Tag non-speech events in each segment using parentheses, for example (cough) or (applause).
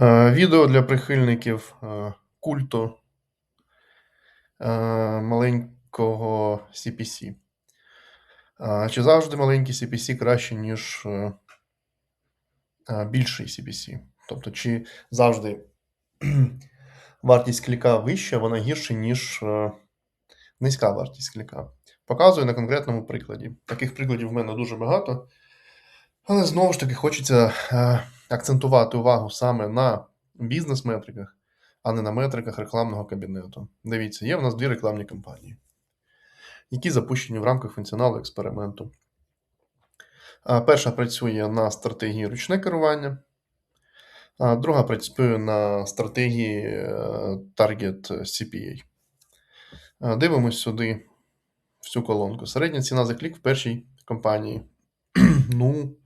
Е, Відео для прихильників е, культу е, маленького CPC. Чи завжди маленький CPC краще, ніж більший CPC? Тобто, чи завжди (clears throat) вартість кліка вища, вона гірша, ніж низька вартість кліка? Показую на конкретному прикладі. Таких прикладів в мене дуже багато. Але знову ж таки хочеться акцентувати увагу саме на бізнес-метриках, а не на метриках рекламного кабінету. Дивіться, є в нас дві рекламні кампанії, які запущені в рамках функціоналу експерименту. Перша працює на стратегії ручне керування, друга працює на стратегії Target CPA. Е, Дивимось сюди, в цю колонку. Середня ціна за клік в першій компанії. (clears throat) Ну,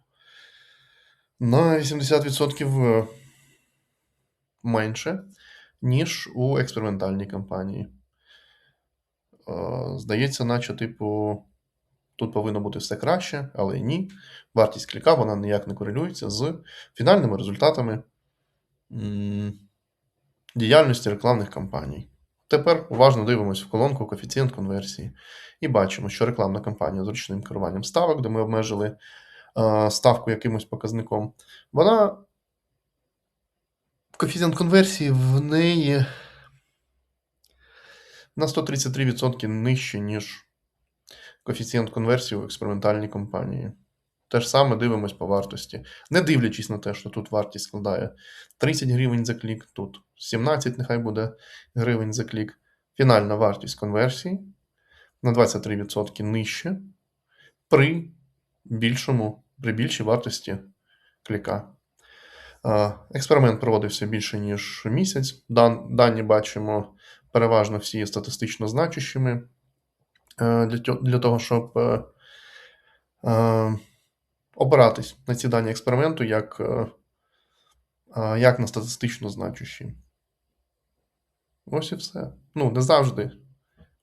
на 80% е, менше, ніж у експериментальній кампанії. Е, Здається, наче, типу, тут повинно бути все краще, але ні. Вартість кліка вона ніяк не корелюється з фінальними результатами діяльності рекламних кампаній. Тепер уважно дивимося в колонку коефіцієнт конверсії і бачимо, що рекламна кампанія з ручним керуванням ставок, де ми обмежили ставку якимось показником, вона коефіцієнт конверсії в неї на 133% нижче, ніж коефіцієнт конверсії в експериментальній компанії. Те ж саме дивимось по вартості. Не дивлячись на те, що тут вартість складає 30 гривень за клік, тут 17, нехай буде гривень за клік. Фінальна вартість конверсії на 23% нижче при більшому, при більшій вартості кліка. Е, Експеримент проводився більше, ніж місяць. Дан, дані бачимо переважно всі статистично значущими е, для, того, щоб е, опиратись на ці дані експерименту як, як на статистично значущі. Ось і все. Ну, не завжди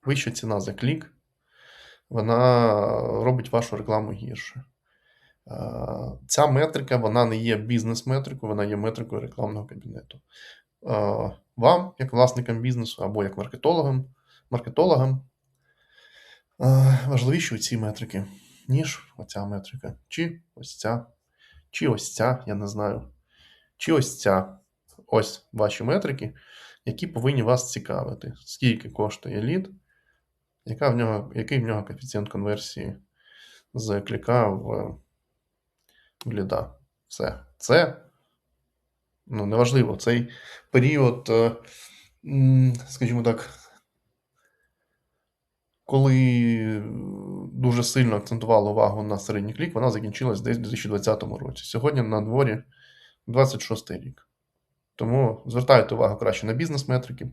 вища ціна за клік, вона робить вашу рекламу гірше. Е, Ця метрика вона не є бізнес-метрикою, вона є метрикою рекламного кабінету. Е, Вам, як власникам бізнесу або як маркетологам, маркетологам, е, важливіші ці метрики, ніж оця метрика. Чи ось ця, чи ось ця, я не знаю. Чи ось ця. Ось ваші метрики, які повинні вас цікавити. Скільки коштує лід, яка в нього, який в нього коефіцієнт конверсії з кліка в, в ліда. Все. Це ну, неважливо. Цей період, е, скажімо так, коли дуже сильно акцентувала увагу на середній клік, вона закінчилась десь у 2020 році. Сьогодні на дворі 26 рік. Тому звертайте увагу краще на бізнес-метрики,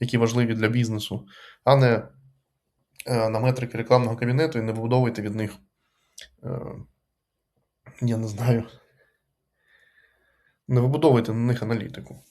які важливі для бізнесу, а не е, на метрики рекламного кабінету і не вибудовуйте від них, е, я не знаю, не вибудовуйте на них аналітику.